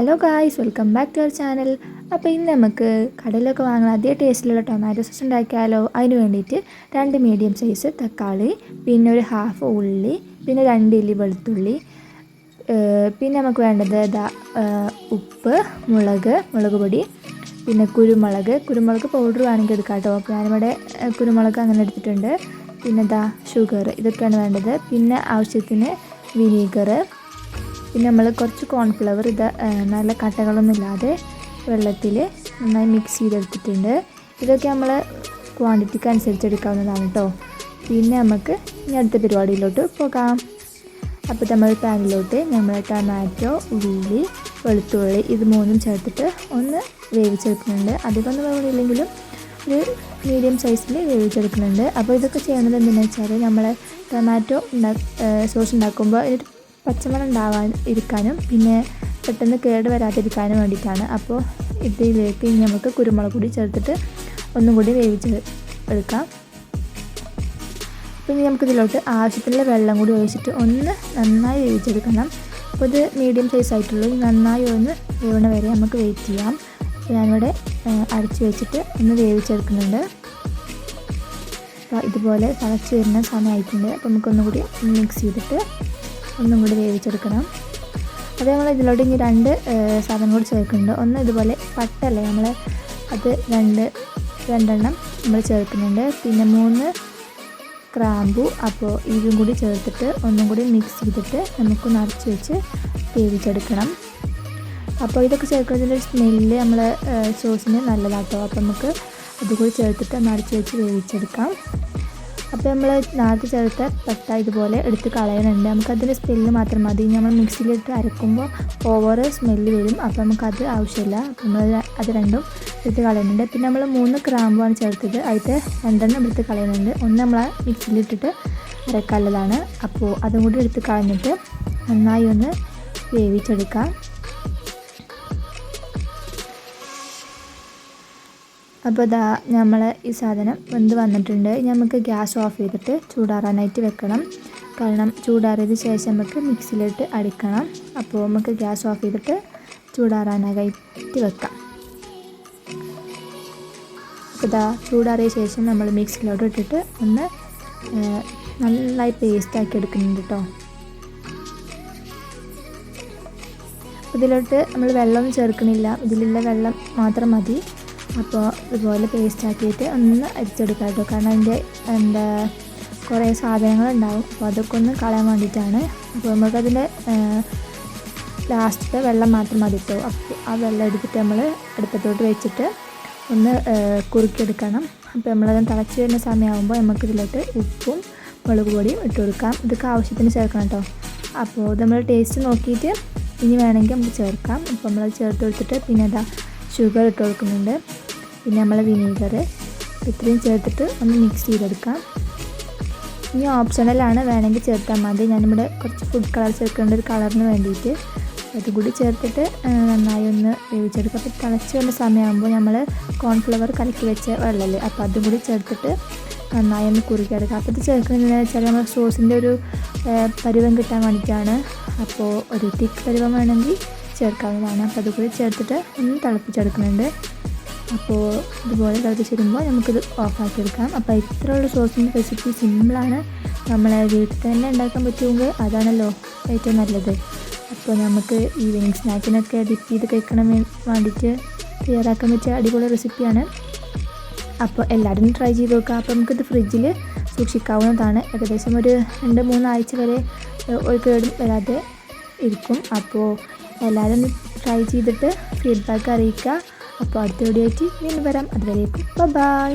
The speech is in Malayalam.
Hello guys welcome back to our channel അപ്പോൾ ഇന്ന് നമുക്ക് കടയിലൊക്കെ വാങ്ങുന്ന അതേ ടേസ്റ്റിലുള്ള ടൊമാറ്റോ സോസ് ഉണ്ടാക്കിയാലോ? അതിന് വേണ്ടിയിട്ട് രണ്ട് മീഡിയം സൈസ് തക്കാളി പിന്നെ ഒരു ഹാഫ് ഉള്ളി പിന്നെ രണ്ട് ഇല്ലി വെളുത്തുള്ളി പിന്നെ നമുക്ക് വേണ്ടത് ഉപ്പ് മുളക് മുളക് പൊടി പിന്നെ കുരുമുളക്. കുരുമുളക് പൗഡർ വേണമെങ്കിൽ എടുക്കാം കേട്ടോ. അപ്പോൾ ഞാനിവിടെ കുരുമുളക് അങ്ങനെ എടുത്തിട്ടുണ്ട്. പിന്നെ ഇതാ ഷുഗർ ഇതൊക്കെയാണ് വേണ്ടത്. പിന്നെ ആവശ്യത്തിന് വിനീഗർ പിന്നെ നമ്മൾ കുറച്ച് കോൺഫ്ലവർ ഇത് നല്ല കട്ടകളൊന്നുമില്ലാതെ വെള്ളത്തിൽ നന്നായി മിക്സ് ചെയ്തെടുത്തിട്ടുണ്ട്. ഇതൊക്കെ നമ്മൾ ക്വാണ്ടിറ്റിക്ക് അനുസരിച്ച് എടുക്കാവുന്നതാണ് കേട്ടോ പിന്നെ നമുക്ക് ഇനി അടുത്ത പരിപാടിയിലോട്ട് പോകാം. അപ്പോൾ നമ്മൾ പാനിലോട്ട് നമ്മൾ ടൊമാറ്റോ ഉള്ളി വെളുത്തുള്ളി ഇത് മൂന്നും ചേർത്തിട്ട് ഒന്ന് വേവിച്ചെടുക്കുന്നുണ്ട്. അധികമൊന്നും വേവണില്ലെങ്കിലും ഒരു മീഡിയം സൈസിൽ വേവിച്ചെടുക്കുന്നുണ്ട്. അപ്പോൾ ഇതൊക്കെ ചെയ്യുന്നത് എന്താണെന്ന് വെച്ചാൽ നമ്മൾ ടൊമാറ്റോ ഉണ്ടാ സോസ് ഉണ്ടാക്കുമ്പോൾ പച്ചമണം ഉണ്ടാവാൻ ഇരിക്കാനും പിന്നെ പെട്ടെന്ന് കേട് വരാതിരിക്കാനും വേണ്ടിയിട്ടാണ്. അപ്പോൾ ഇതിലേക്ക് ഇനി നമുക്ക് കുരുമുളക് പൊടി ചേർത്തിട്ട് ഒന്നും കൂടി വേവിച്ച് എടുക്കാം. അപ്പോൾ ഇനി നമുക്ക് ഇതിലോട്ട് ആവശ്യത്തിനുള്ള വെള്ളം കൂടി ഒഴിച്ചിട്ട് ഒന്ന് നന്നായി വേവിച്ചെടുക്കണം. അപ്പോൾ ഇത് മീഡിയം സൈസ് ആയിട്ടുള്ളൂ. നന്നായി ഒന്ന് വേവണ വരെ നമുക്ക് വെയിറ്റ് ചെയ്യാം. ഞാനിവിടെ അരച്ച് വെച്ചിട്ട് ഒന്ന് വേവിച്ചെടുക്കുന്നുണ്ട്. അപ്പോൾ ഇതുപോലെ തിളച്ച് വരുന്ന സമയമായിട്ടുണ്ട്. അപ്പോൾ നമുക്കൊന്നുകൂടി മിക്സ് ചെയ്തിട്ട് ഒന്നും കൂടി വേവിച്ചെടുക്കണം. അത് നമ്മൾ ഇതിലോട്ട് ഇനി രണ്ട് സാധനം കൂടി ചേർക്കുന്നുണ്ട്. ഒന്ന് ഇതുപോലെ പട്ടല്ലേ? നമ്മൾ അത് രണ്ട് രണ്ടെണ്ണം നമ്മൾ ചേർക്കുന്നുണ്ട്. പിന്നെ മൂന്ന് ക്രാമ്പു അപ്പോൾ ഇതും കൂടി ചേർത്തിട്ട് ഒന്നും കൂടി മിക്സ് ചെയ്തിട്ട് നമുക്ക് നിറച്ച് വെച്ച് വേവിച്ചെടുക്കണം. അപ്പോൾ ഇതൊക്കെ ചേർക്കുന്നതിന്റെ സ്മെല്ല് നമ്മൾ സോസിന് നല്ലതാട്ടോ. അപ്പോൾ നമുക്ക് അതുകൂടി ചേർത്തിട്ട് നിറച്ച് വെച്ച് വേവിച്ചെടുക്കാം. അപ്പോൾ നമ്മൾ നേരത്തെ ചേർത്ത പട്ട ഇതുപോലെ എടുത്ത് കളയണുണ്ട്. നമുക്കതിന്റെ സ്മെല്ല് മാത്രം മതി. നമ്മൾ മിക്സിയിലിട്ട് അരക്കുമ്പോൾ ഓവർ സ്മെല്ല് വരും. അപ്പോൾ നമുക്കത് ആവശ്യമില്ല. നമ്മൾ അത് രണ്ടും എടുത്ത് കളയുന്നുണ്ട്. പിന്നെ നമ്മൾ മൂന്ന് ക്രാമ്പാണ് ചേർത്തത്. അതിൽ രണ്ടെണ്ണം എടുത്ത് കളയുന്നുണ്ട്. ഒന്ന് നമ്മൾ മിക്സിയിലിട്ടിട്ട് അരക്കാനുള്ളതാണ്. അപ്പോൾ അതും കൂടി എടുത്ത് കളഞ്ഞിട്ട് നന്നായി ഒന്ന് വേവിച്ചെടുക്കാം. അപ്പോൾ ഇതാ നമ്മൾ ഈ സാധനം വെന്ത് വന്നിട്ടുണ്ട്. നമുക്ക് ഗ്യാസ് ഓഫ് ചെയ്തിട്ട് ചൂടാറാനായിട്ട് വെക്കണം. കാരണം ചൂടാറിയത് ശേഷം നമുക്ക് മിക്സിയിലിട്ട് അടിക്കണം. അപ്പോൾ നമുക്ക് ഗ്യാസ് ഓഫ് ചെയ്തിട്ട് ചൂടാറാനായിട്ട് വെക്കാം. അപ്പോൾ ഇതാ ചൂടാറിയ ശേഷം നമ്മൾ മിക്സിയിലോട്ട് ഇട്ടിട്ട് ഒന്ന് നന്നായി പേസ്റ്റാക്കി എടുക്കുന്നുണ്ട് കേട്ടോ ഇതിലോട്ട് നമ്മൾ വെള്ളം ചേർക്കണില്ല. ഇതിലുള്ള വെള്ളം മാത്രം മതി. അപ്പോൾ ഇതുപോലെ പേസ്റ്റ് ആക്കിയിട്ട് ഒന്ന് അരിച്ചെടുക്കാം കേട്ടോ. കാരണം അതിന്റെ എന്താ കുറേ സാധനങ്ങളുണ്ടാവും. അപ്പോൾ അതൊക്കെ ഒന്ന് കളയാൻ വേണ്ടിയിട്ടാണ്. അപ്പോൾ നമുക്കതിന്റെ ലാസ്റ്റ് വെള്ളം മാത്രം മതി കേട്ടോ. അപ്പോൾ ആ വെള്ളം എടുത്തിട്ട് നമ്മൾ അടുപ്പത്തോട്ട് വെച്ചിട്ട് ഒന്ന് കുറുക്കിയെടുക്കണം. അപ്പോൾ നമ്മളത് തിളച്ച് വരുന്ന സമയമാകുമ്പോൾ നമുക്കിതിലോട്ട് ഉപ്പും മുളക് പൊടിയും ഇട്ട് കൊടുക്കാം. ഇതൊക്കെ ആവശ്യത്തിന് ചേർക്കണം കേട്ടോ. അപ്പോൾ നമ്മൾ ടേസ്റ്റ് നോക്കിയിട്ട് ഇനി വേണമെങ്കിൽ നമുക്ക് ചേർക്കാം. അപ്പോൾ നമ്മൾ ചേർത്ത് കൊടുത്തിട്ട് പിന്നെ അതാ ഷുഗർ ഇട്ട് കൊടുക്കുന്നുണ്ട്. പിന്നെ നമ്മൾ വിനീഗർ ഇത്രയും ചേർത്തിട്ട് ഒന്ന് മിക്സ് ചെയ്തെടുക്കാം. ഇനി ഓപ്ഷണലാണ് വേണമെങ്കിൽ ചേർത്താൽ മതി. ഞാനിവിടെ കുറച്ച് ഫുഡ് കളർ ചേർക്കേണ്ട ഒരു കളറിന് വേണ്ടിയിട്ട്. അതും കൂടി ചേർത്തിട്ട് നന്നായി ഒന്ന് വേവിച്ചെടുക്കുക അപ്പോൾ തിളച്ച് വരുന്ന സമയമാകുമ്പോൾ നമ്മൾ കോൺഫ്ലവർ കലക്കി വെച്ച വെള്ളമല്ലേ അപ്പോൾ അതും കൂടി ചേർത്തിട്ട് നന്നായി ഒന്ന് കുറുക്കിയെടുക്കുക അപ്പോൾ ഇത് ചേർക്കുന്നതെന്ന് വെച്ചാൽ നമ്മൾ സോസിന്റെ ഒരു പരുവം കിട്ടാൻ വേണ്ടിയിട്ടാണ്. അപ്പോൾ ഒരു തിക്ക് പരുവം വേണമെങ്കിൽ ചേർക്കാവുന്നതാണ്. അപ്പോൾ അതുകൂടി ചേർത്തിട്ട് ഒന്ന് തിളപ്പിച്ചെടുക്കുന്നുണ്ട്. അപ്പോൾ ഇതുപോലെ തിളപ്പിച്ച് വരുമ്പോൾ നമുക്കിത് ഓഫാക്കി എടുക്കാം അപ്പോൾ ഇത്രയുള്ള സോസിന്റെ റെസിപ്പി സിമ്പിളാണ്. നമ്മളെ വീട്ടിൽ തന്നെ ഉണ്ടാക്കാൻ പറ്റുമെങ്കിൽ അതാണല്ലോ ഏറ്റവും നല്ലത്. അപ്പോൾ നമുക്ക് ഈവനിങ് സ്നാക്കിനൊക്കെ ഡിപ്പ് ചെയ്ത് കഴിക്കണം വേണ്ടിയിട്ട് തയ്യാറാക്കാൻ പറ്റിയ അടിപൊളി റെസിപ്പിയാണ്. അപ്പോൾ എല്ലാവരും ട്രൈ ചെയ്ത് നോക്കുക. അപ്പോൾ നമുക്കിത് ഫ്രിഡ്ജിൽ സൂക്ഷിക്കാവുന്നതാണ്. ഏകദേശം ഒരു രണ്ട് മൂന്നാഴ്ച വരെ ഒരു കേടും വരാതെ ഇരിക്കും. അപ്പോൾ എല്ലാവരും ട്രൈ ചെയ്തിട്ട് ഫീഡ്ബാക്ക് അറിയിക്കുക. അപ്പോൾ അടുത്ത വീഡിയോ ആയിട്ട് വീണ്ടും വരാം. അതുവരേക്കും. ബൈ